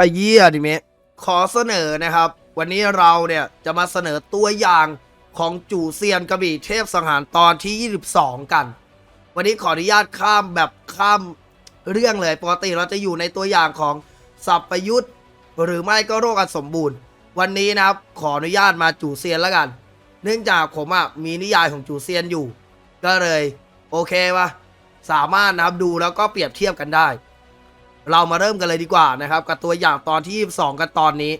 ขยี้อนิเมะขอเสนอนะครับ วันนี้เราเนี่ยจะมาเสนอตัวอย่างของจู่เซียนกระบี่เทพสังหารตอนที่ 22 กัน วันนี้ขออนุญาตข้ามแบบข้ามเรื่องเลยปกติเราจะอยู่ในตัวอย่างของสัพยุทธ์หรือไม่ก็โรคอันสมบูรณ์ วันนี้นะครับขออนุญาตมาจู่เซียนแล้วกัน เนื่องจากผมอะมีนิยายของจู่เซียนอยู่ ก็เลยโอเคปะสามารถนะครับดูแล้วก็เปรียบเทียบกันได้ เรามาเริ่มกันเลยดีกว่านะครับกับตัวอย่างตอนที่22กันตอนนี้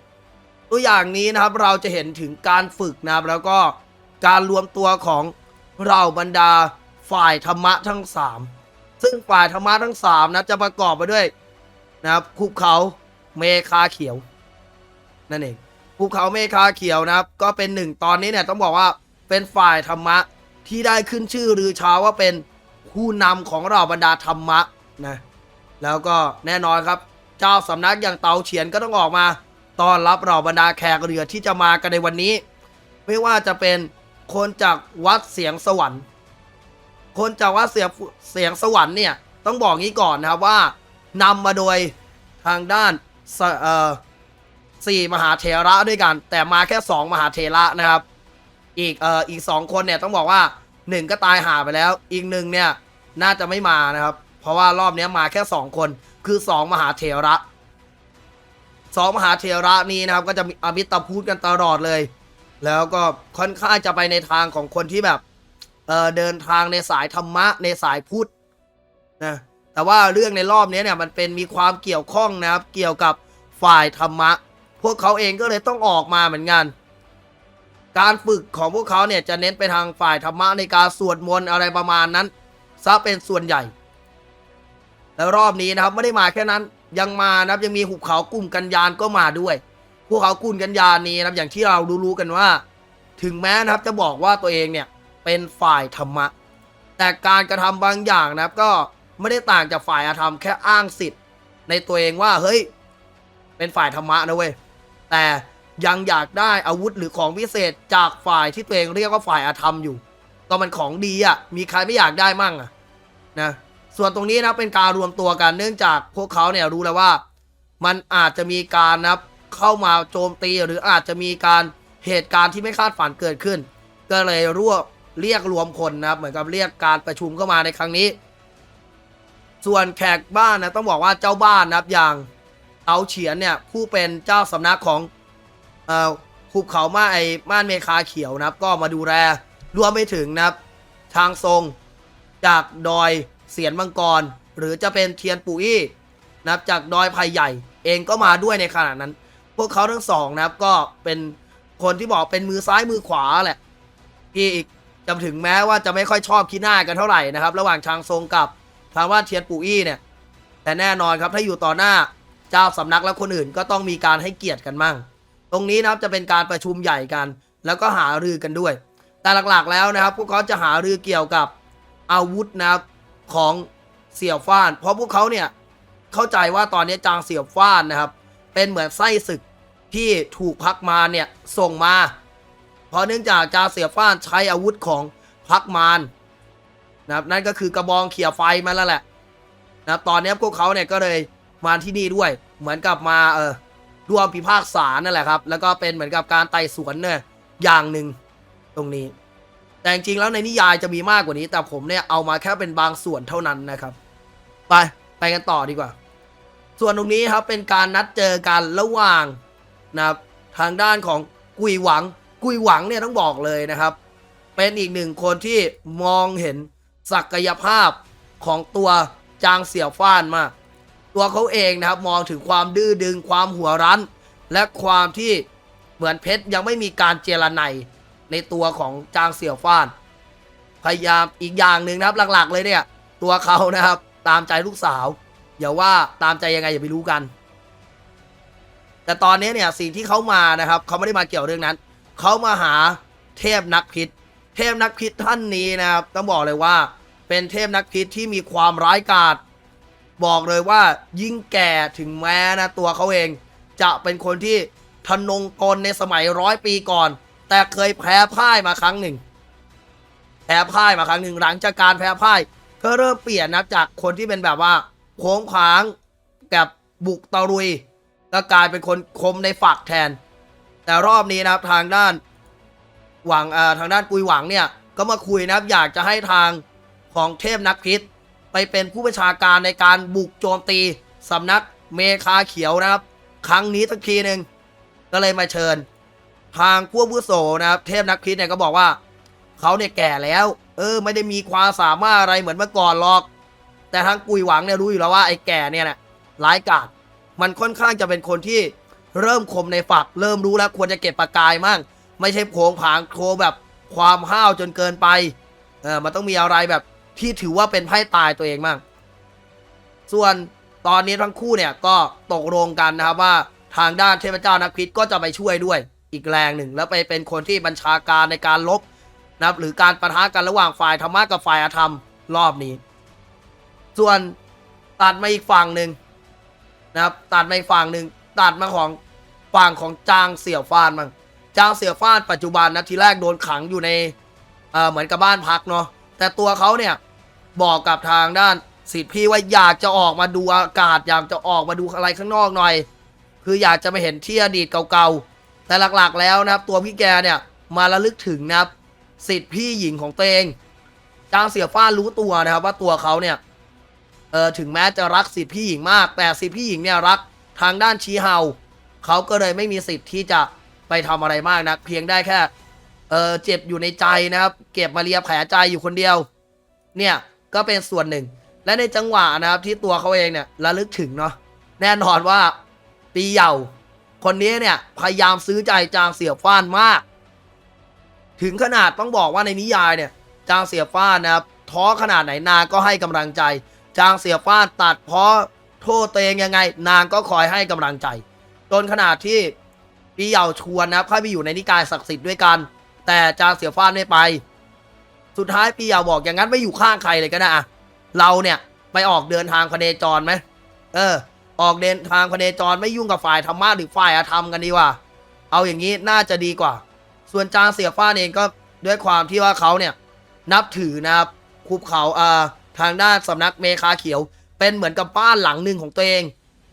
ตัวอย่างนี้นะครับเราจะเห็นถึงการฝึกนะครับแล้วก็การรวมตัวของเราบรรดาฝ่ายธรรมะทั้ง 3 ซึ่งฝ่ายธรรมะทั้ง3นะจะประกอบไปด้วยนะครับภูเขาเมคาเขียว นั่นเองภูเขาเมคาเขียวนะครับ ก็เป็นหนึ่งตอนนี้เนี่ยต้องบอกว่าเป็นฝ่ายธรรมะที่ได้ขึ้นชื่อรือชาว่าเป็นผู้นำของเราบรรดาธรรมะนะ แล้วก็แน่นอนครับ เจ้าสำนักอย่างเตาเฉียนก็ต้องออกมาต้อนรับเราบรรดาแขกเรือที่จะมากันในวันนี้ ไม่ว่าจะเป็นคนจากวัดเสียงสวรรค์ คนจากวัดเสียงเสียงสวรรค์เนี่ยต้องบอกงี้ก่อนนะครับว่านำมาโดยทางด้านสเอ่อสี่มหาเถระด้วยกัน แต่มาแค่สองมหาเถระนะครับ อีกเอ่ออีกสองคนเนี่ยต้องบอกว่าหนึ่งก็ตายหาไปแล้ว อีกหนึ่งเนี่ยน่าจะไม่มานะครับ ราะว่ารอบนี้มาแค่สองคน คือสองมหาเถระสองมหาเถระนี้นะครับ ก็จะมีอมิตรพูดกันตลอดเลย แล้วก็ค่อนข้างจะไปในทางของคนที่แบบเออเดินทางในสายธรรมะในสายพุทธนะแต่ว่าเรื่องในรอบนี้เนี่ยมันเป็นมีความเกี่ยวข้องนะครับ เกี่ยวกับฝ่ายธรรมะ พวกเขาเองก็เลยต้องออกมาเหมือนกัน การฝึกของพวกเขาเนี่ยจะเน้นไปทางฝ่ายธรรมะในการสวดมนต์อะไรประมาณนั้นซะเป็นส่วนใหญ่ แล้วรอบนี้นะครับไม่ได้มาแค่นั้นยังมานะครับยังมีหุบเขากลุ่มกันยานก็มาด้วย พวกเขากลุ่มกันยานนี้นะครับอย่างที่เรารู้ๆกันว่า ถึงแม้นะครับจะบอกว่าตัวเองเนี่ยเป็นฝ่ายธรรมะ แต่การกระทำบางอย่างนะครับก็ไม่ได้ต่างจากฝ่ายอาธรรมแค่อ้างสิทธิ์ในตัวเองว่าเฮ้ยเป็นฝ่ายธรรมะนะเว้ยแต่ยังอยากได้อาวุธหรือของพิเศษจากฝ่ายที่ตัวเองเรียกว่าฝ่ายอาธรรมอยู่ ก็มันของดีอะมีใครไม่อยากได้มั่งอะนะ ส่วนตรงนี้นะเป็นการรวมตัวกันเนื่องจากพวกเขาเนี่ยรู้แล้วว่า มันอาจจะมีการนะครับเข้ามาโจมตีหรืออาจจะมีการเหตุการณ์ที่ไม่คาดฝันเกิดขึ้น ก็เลยรวบเรียกรวมคนนะครับเหมือนกับเรียกการประชุมเข้ามาในครั้งนี้ ส่วนแขกบ้านนะต้องบอกว่าเจ้าบ้านนะครับอย่างเตาเฉียนเนี่ยผู้เป็นเจ้าสำนักของเอ่อภูเขามาไอม่านเมคาเขียวนะครับ ก็มาดูแลรวมไปถึงนะครับ ทางทรงจากดอย สียนมังกร หรือจะเป็นเทียนปุอี้นะครับจากดอยไผ่ใหญ่เองก็มาด้วยในขณะนั้น พวกเขาทั้งสองนะครับก็เป็นคนที่บอกเป็นมือซ้ายมือขวาแหละที่อีกจำถึงแม้ว่าจะไม่ค่อยชอบขี้หน้ากันเท่าไหร่นะครับ ระหว่างชางทรงกับทางว่าเทียนปุอี้เนี่ยแต่แน่นอนครับถ้าอยู่ต่อหน้าเจ้าสำนักและคนอื่นก็ต้องมีการให้เกียรติกันมั่ง ตรงนี้นะครับจะเป็นการประชุมใหญ่กัน แล้วก็หารือกันด้วย แต่หลักๆแล้วนะครับ พวกเขาจะหารือเกี่ยวกับอาวุธนะครับ ของเสี่ยวฟ้าน เพราะพวกเขาเนี่ยเข้าใจว่าตอนนี้จางเสี่ยวฟ้านนะครับ เป็นเหมือนไส้ศึกที่ถูกพักมาเนี่ยส่งมา เพราะเนื่องจากจางเสี่ยวฟ้านใช้อาวุธของพักมารนะครับนั่นก็คือกระบองเขี่ยไฟมาแล้วแหละนะครับตอนนี้พวกเขาเนี่ยก็เลยมาที่นี่ด้วย เหมือนกับมาเออร่วมพิพากษานั่นแหละครับ แล้วก็เป็นเหมือนกับการไต่สวนเนี่ยอย่างหนึ่งตรงนี้ แต่จริงๆแล้วในนิยายจะมีมากกว่านี้ แต่ผมเนี่ยเอามาแค่เป็นบางส่วนเท่านั้นนะครับ ไปไปกันต่อดีกว่า ส่วนตรงนี้ครับเป็นการนัดเจอกันระหว่างนะครับทางด้านของกุยหวัง กุยหวังเนี่ยต้องบอกเลยนะครับ เป็นอีกหนึ่งคนที่มองเห็นศักยภาพของตัวจางเสี่ยวฟ้านมาก ตัวเขาเองนะครับมองถึงความดื้อดึงความหัวรั้น และความที่เหมือนเพชรยังไม่มีการเจรไนย ในตัวของจางเสี่ยวฟาน พยายามอีกอย่างหนึ่งนะครับ หลักๆ เลยเนี่ย ตัวเขานะครับ ตามใจลูกสาวอย่าว่าตามใจยังไงอย่าไปรู้กัน แต่ตอนนี้เนี่ยสิ่งที่เขามานะครับเขาไม่ได้มาเกี่ยวเรื่องนั้นเขามาหาเทพนักพิษ เทพนักพิษท่านนี้นะครับต้องบอกเลยว่า เป็นเทพนักพิษที่มีความร้ายกาจบอกเลยว่ายิ่งแก่ถึงแม้นะตัวเขาเอง จะเป็นคนที่ทนงตนในสมัยร้อยปีก่อน แต่เคยแพ้พ่ายมาครั้งหนึ่ง แพ้พ่ายมาครั้งหนึ่งหลังจากการแพ้พ่ายก็เริ่มเปลี่ยนนะจากคนที่เป็นแบบว่าโค้งขวางแบบบุกตะรุยก็กลายเป็นคนคมในฝักแทน แต่รอบนี้นะครับทางด้านหวังเอ่อทางด้านกุยหวังเนี่ยก็มาคุยนะครับอยากจะให้ทางของเทพนักพิษ ไปเป็นผู้บัญชาการในการบุกโจมตีสำนักเมคาเขียวนะครับ ครั้งนี้สักทีหนึ่งก็เลยมาเชิญ ทางผู้วุโสนะครับเทพนักพิษเนี่ยก็บอกว่าเขาเนี่ยแก่แล้ว เออ ไม่ได้มีความสามารถอะไรเหมือนเมื่อก่อนหรอก แต่ทางกุยหวังเนี่ยรู้อยู่แล้วว่าไอ้แก่เนี่ยนะร้ายกาจมันค่อนข้างจะเป็นคนที่เริ่มคมในฝัก เริ่มรู้แล้วควรจะเก็บปากกายมั่งไม่ใช่โผงผางโคแบบความห้าวจนเกินไปเออมันต้องมีอะไรแบบที่ถือว่าเป็นไพ่ตายตัวเองมั่งส่วนตอนนี้ทั้งคู่เนี่ยก็ตกลงกันนะครับว่าทางด้านเทพเจ้านักพิษก็จะไปช่วยด้วย อีกแรงหนึ่ง แล้วไปเป็นคนที่บัญชาการในการลบนะครับหรือการประทะกันระหว่างฝ่ายธรรมะกับฝ่ายอธรรมรอบนี้ ส่วนตัดมาอีกฝั่งหนึ่งนะครับ ตัดมาอีกฝั่งหนึ่งตัดมาของฝั่งของจางเสี่ยวฟานมั่งจางเสี่ยวฟานปัจจุบันนะทีแรกโดนขังอยู่ในเเหมือนกับบ้านพักเนาะแต่ตัวเขาเนี่ยบอกกับทางด้านสิทธิ์พี่ว่าอยากจะออกมาดูอากาศอยากจะออกมาดูอะไรข้างนอกหน่อย คืออยากจะมาเห็นที่อดีตเก่าๆ แต่หลักๆแล้วนะครับ ตัวพี่แกเนี่ยมาระลึกถึงนะครับสิทธิ์พี่หญิงของตัวเองจางเสียฟ้ารู้ตัวนะครับ ว่าตัวเขาเนี่ยเออถึงแม้จะรักสิทธิ์พี่หญิงมาก แต่สิทธิ์พี่หญิงเนี่ยรักทางด้านชีเฮาเขาก็เลยไม่มีสิทธิ์ที่จะไปทำอะไรมากนะเพียงได้แค่เออเจ็บอยู่ในใจนะครับ เก็บมาเลียแผลใจอยู่คนเดียว เนี่ยก็เป็นส่วนหนึ่ง และในจังหวะนะครับที่ตัวเขาเองเนี่ยระลึกถึงเนาะแน่นอนว่าปีเหย่า คนนี้เนี่ยพยายามซื้อใจจางเสียฟ้านมาก ถึงขนาดต้องบอกว่าในนิยายเนี่ย จางเสียฟ้านนะครับท้อขนาดไหนนางก็ให้กำลังใจ จางเสียฟ้านตัดเพราะโทษตัวเองยังไง นางก็คอยให้กำลังใจ จนขนาดที่ปีเหย่าชวนนะครับเข้าไปอยู่ในนิกายศักดิ์สิทธิ์ด้วยกัน แต่จางเสียฟ้านไม่ไป สุดท้ายปีเหย่าบอกอย่างนั้นไม่อยู่ข้างใครเลยก็ได้อะเราเนี่ยไปออกเดินทางพเนจรไหมเออ ออกเดินทางพเนจรไม่ยุ่งกับฝ่ายธรรมะหรือฝ่ายอาธรรมกันดีกว่า เอาอย่างนี้น่าจะดีกว่า ส่วนจางเสียฟ้านเองก็ด้วยความที่ว่าเขาเนี่ยนับถือนะครับภูเขาอ่าทางด้านสำนักเมคาเขียว เป็นเหมือนกับบ้านหลังหนึ่งของตัวเอง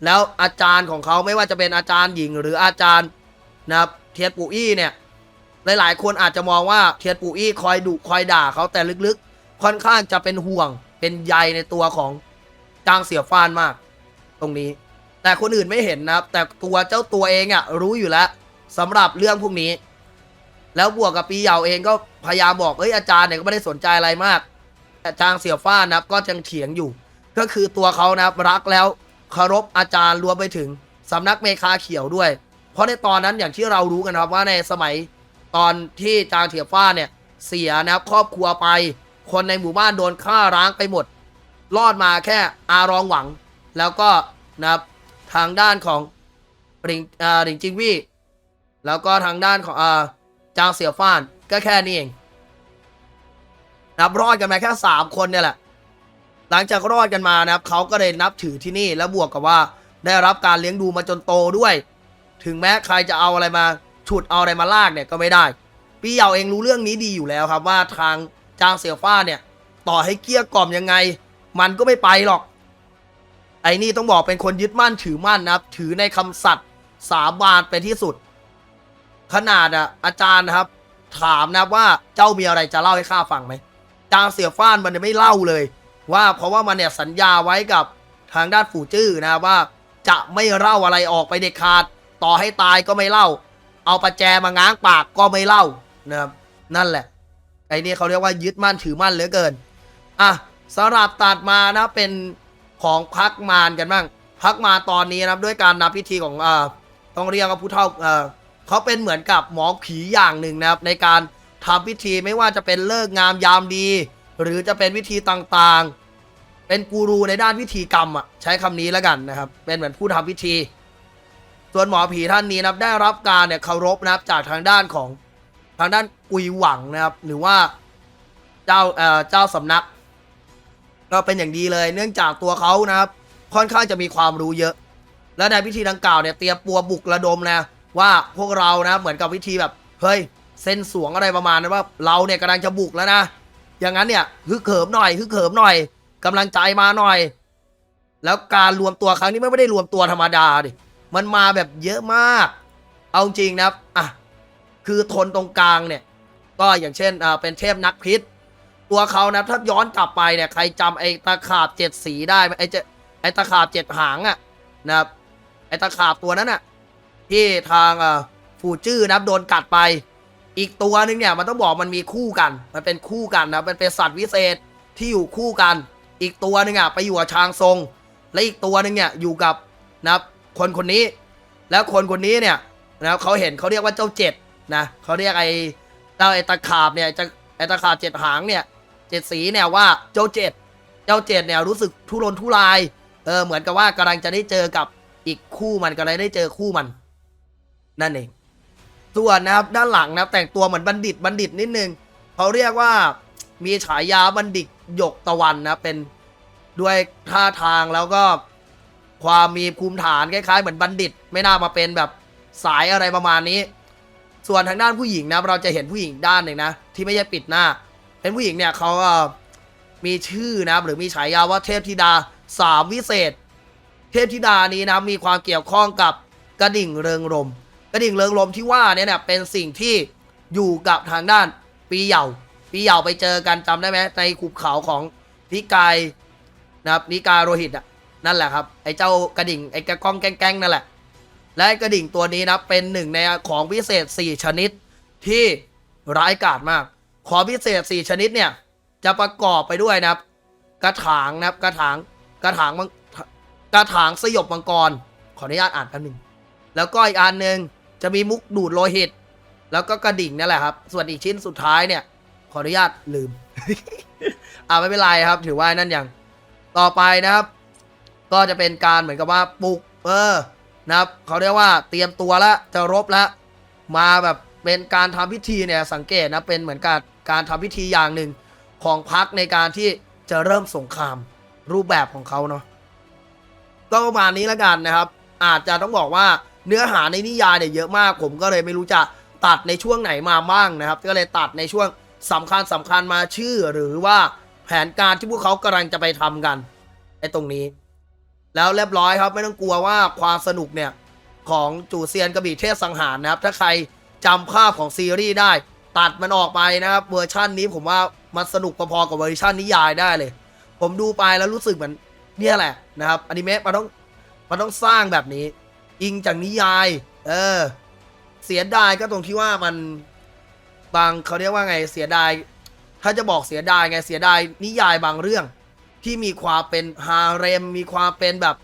แล้วอาจารย์ของเขาไม่ว่าจะเป็นอาจารย์หญิงหรืออาจารย์นะครับเทียนปูอี้เนี่ยหลายๆ คนอาจจะมองว่าเทียนปูอี้คอยดุคอยด่าเขาแต่ลึกๆ ค่อนข้างจะเป็นห่วงเป็นใยในตัวของจางเสียฟ้านมาก ตรงนี้ แต่คนอื่นไม่เห็นนะครับ แต่ตัวเจ้าตัวเองอะ่ะรู้อยู่แล้วสำหรับเรื่องพวกนี้ แล้วบวกกับปีเหยาเองก็พยายามบอกเอ้ยอาจารย์เนี่ยก็ไม่ได้สนใจอะไรมากแต่จางเสี่ยวฟ้านะครับ ก็ยังเถียงอยู่ ก็คือตัวเขานะครับรักแล้วเคารพอาจารย์รวมไปถึงสำนักเมคาเขียวด้วย เพราะในตอนนั้นอย่างที่เรารู้กันครับว่าในสมัยตอนที่จางเถียวฟ้าเนี่ยเสียนะครับครอบครัวไป คนในหมู่บ้านโดนฆ่าร้างไปหมด รอดมาแค่อารองหวัง แล้วก็นะครับทางด้านของหลิงอ่าหลิงจิงวี่แล้วก็ทางด้านของอ่าจางเสี่ยวฟ้านก็แค่นี้เองนับรอดกันมาแค่สามคนเนี่ยแหละ หลังจากรอดกันมานะครับเขาก็เลยนับถือที่นี่แล้วบวกกับว่าได้รับการเลี้ยงดูมาจนโตด้วย ถึงแม้ใครจะเอาอะไรมาฉุดเอาอะไรมาลากเนี่ยก็ไม่ได้ พี่เหยาเองรู้เรื่องนี้ดีอยู่แล้วครับว่าทางจางเสี่ยวฟ้าเนี่ย ต่อให้เกี้ยกล่อมยังไง มันก็ไม่ไปหรอก ไอ้นี่ต้องบอกเป็นคนยึดมั่นถือมั่นนะครับ ถือในคำสัตย์สาบานเป็นที่สุด ขนาดอะอาจารย์นะครับ ถามนะครับว่าเจ้ามีอะไรจะเล่าให้ข้าฟังไหมจางเสียฟ้านมันไม่เล่าเลย ว่าเพราะว่ามันเนี่ยสัญญาไว้กับทางด้านฝูจื้อนะว่า จะไม่เล่าอะไรออกไปเด็ดขาด ต่อให้ตายก็ไม่เล่า เอาประแจมาง้างปากก็ไม่เล่านะครับนั่นแหละ ไอ้นี่เขาเรียกว่ายึดมั่นถือมั่นเหลือเกินอะสำหรับตัดมานะเป็น ของพักมารกันบ้างพักมาตอนนี้นะครับด้วยการนับพิธีของอ่าต้องเรียกว่าผู้เฒ่าเอ่อเขาเป็นเหมือนกับหมอผีอย่างหนึ่งนะครับ ในการทำพิธีไม่ว่าจะเป็นเลิกงามยามดี หรือจะเป็นวิธีต่างๆ เป็นกูรูในด้านพิธีกรรมอะใช้คำนี้แล้วกันนะครับ เป็นเหมือนผู้ทำพิธี ส่วนหมอผีท่านนี้นะครับได้รับการเนี่ยเคารพนะครับจากทางด้านของทางด้านกุยหวังนะครับ หรือว่าเจ้าเอ่อเจ้าสำนัก ก็เป็นอย่างดีเลยเนื่องจากตัวเขานะครับ ค่อนข้างจะมีความรู้เยอะ และในพิธีดังกล่าวเนี่ยเตรียมปัวบุกระดมนะว่าพวกเรานะเหมือนกับวิธีแบบเฮ้ยเส้นสวงอะไรประมาณนั้นว่าเราเนี่ยกำลังจะบุกแล้วนะอย่างนั้นเนี่ยฮึกเหิมหน่อยฮึกเหิมหน่อยกำลังใจมาหน่อย แล้วการรวมตัวครั้งนี้ไม่ได้รวมตัวธรรมดาดิมันมาแบบเยอะมาก เอาจริงนะครับอะคือทนตรงกลางเนี่ย ก็อย่างเช่นอ่าเป็นเทพนักพิษ ตัวเขานะถ้าย้อนกลับไปเนี่ยใครจำไอ้ตะขาบเจ็ดสีได้ไหมไอ้เจไอ้ตะขาบเจ็ดหางอะนะครับไอ้ตะขาบตัวนั้นอะที่ทางอ่าฟูจื้อนะครับโดนกัดไป อีกตัวหนึงเนี่ยมันต้องบอกมันมีคู่กัน มันเป็นคู่กันนะมันเป็นสัตว์วิเศษที่อยู่คู่กัน อีกตัวหนึงอะไปอยู่กับช้างทรง และอีกตัวหนึงเนี่ยอยู่กับนะครับคนคนนี้ แล้วคนคนนี้เนี่ยนะครับเขาเห็นเขาเรียกว่าเจ้าเจ็ดนะเขาเรียกไอ้เจ้าไอ้ตะขาบเนี่ยจะไอ้ตะขาบเจ็ดหางเนี่ย จ็ดสีเนี่ยว่าเจ้าเจ็ดเจ้าเจ็ดเนี่ยรู้สึกทุรนทุราย เออเหมือนกับว่ากำลังจะได้เจอกับอีกคู่มันกำลังได้เจอคู่มัน นั่นเองส่วนนะครับด้านหลังนะครับแต่งตัวเหมือนบัณฑิตบัณฑิตนิดนึงเขาเรียกว่ามีฉายาบัณฑิตหยกตะวันนะเป็นด้วยท่าทางแล้วก็ความมีภูมิฐานคล้ายๆ เหมือนบัณฑิต ไม่น่ามาเป็นแบบสายอะไรประมาณนี้ ส่วนทางด้านผู้หญิงนะเราจะเห็นผู้หญิงด้านหนึ่งนะที่ไม่ใช่ปิดหน้า เป็นผู้หญิงเนี่ยเขาเออมีชื่อนะครับหรือมีฉายาว่าเทพธิดาสามวิเศษ เทพธิดานี้นะมีความเกี่ยวข้องกับกระดิ่งเริงรม กระดิ่งเริงรมที่ว่าเนี่ยเนี่ยเป็นสิ่งที่อยู่กับทางด้านปีเหย่าปีเหย่าไปเจอกันจำได้ไหมในขุบเขาของนิกายนะครับนิกายโรหิตอะนั่นแหละครับไอ้เจ้ากระดิ่งไอ้กระก้องแก้งๆนั่นแหละ และกระดิ่งตัวนี้นะเป็นหนึ่งในของพิเศษ 4 ชนิดที่ร้ายกาจมาก ของพิเศษ4ชนิดเนี่ย จะประกอบไปด้วยนะครับ กระถางนะครับ กระถางกระถางมังกระถางสยบมังกร ขออนุญาตอ่านแป๊บนึงแล้วก็อีกอันหนึ่งจะมีมุกดูดโลหิต แล้วก็กระดิ่งนั่นแหละครับ ส่วนอีกชิ้นสุดท้ายเนี่ย ขออนุญาตลืม อ่าไม่เป็นไรครับ ถือว่านั่นอย่างต่อไปนะครับ ก็จะเป็นการเหมือนกับว่าปลุกเออนะครับเขาเรียกว่าเตรียมตัวแล้วจะรบแล้วมาแบบเป็นการทำพิธีเนี่ยสังเกตนะเป็นเหมือนการ การทำพิธีอย่างหนึ่งของพักในการที่จะเริ่มสงครามรูปแบบของเขาเนาะก็ประมาณนี้แล้วกันนะครับ อาจจะต้องบอกว่าเนื้อหาในนิยายเนี่ยเยอะมาก ผมก็เลยไม่รู้จะตัดในช่วงไหนมาบ้างนะครับ ก็เลยตัดในช่วงสำคัญสำคัญมาชื่อ หรือว่าแผนการที่พวกเขากำลังจะไปทำกันไอ้ตรงนี้ แล้วเรียบร้อยครับไม่ต้องกลัวว่าความสนุกเนี่ยของจูเซียนกระบี่เทพสังหารนะครับ ถ้าใครจำภาพของซีรีส์ได้ ตัดมันออกไปนะครับเวอร์ชั่นนี้ผมว่ามันสนุกพอๆกับเวอร์ชันนิยายได้เลย ผมดูไปแล้วรู้สึกเหมือนเนี่ยแหละนะครับอนิเมะมันต้องมันต้องสร้างแบบนี้ อิงจากนิยาย เออ เสียดายก็ตรงที่ว่ามันบางเขาเรียกว่าไงเสียดาย ถ้าจะบอกเสียดายไงเสียดายนิยายบางเรื่อง ที่มีความเป็นฮาเร็มมีความเป็นแบบ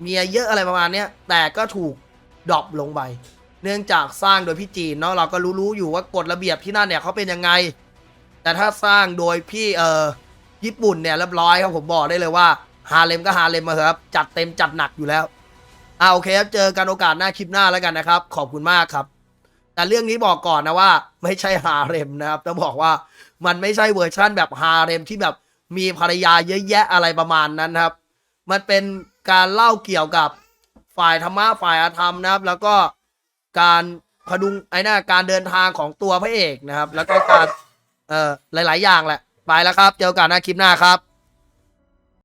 เมียเยอะอะไรประมาณเนี้ยแต่ก็ถูกดรอปลงไป เนื่องจากสร้างโดยพี่จีนเนาะเราก็รู้ๆอยู่ว่ากฎระเบียบที่นั่นเนี่ยเขาเป็นยังไง แต่ถ้าสร้างโดยพี่เออญี่ปุ่นเนี่ยเรียบร้อยครับผมบอกได้เลยว่าฮาเลมก็ฮาเลมมาครับ จัดเต็มจัดหนักอยู่แล้วอ่าโอเคครับเจอกันโอกาสหน้าคลิปหน้าแล้วกันนะครับ ขอบคุณมากครับ แต่เรื่องนี้บอกก่อนนะว่า ไม่ใช่ฮาเร็มนะครับต้องบอกว่ามันไม่ใช่เวอร์ชั่นแบบฮาเร็มที่แบบมีภรรยาเยอะแยะอะไรประมาณนั้นครับ มันเป็นการเล่าเกี่ยวกับฝ่ายธรรมะฝ่ายอาธรรมนะครับ แล้วก็ การพดุงไอ้น่าการเดินทางของตัวพระเอกนะครับ แล้วก็การเอ่อหลาย ๆ อย่างแหละ ไปแล้วครับ เจอกันหน้าคลิปหน้าครับ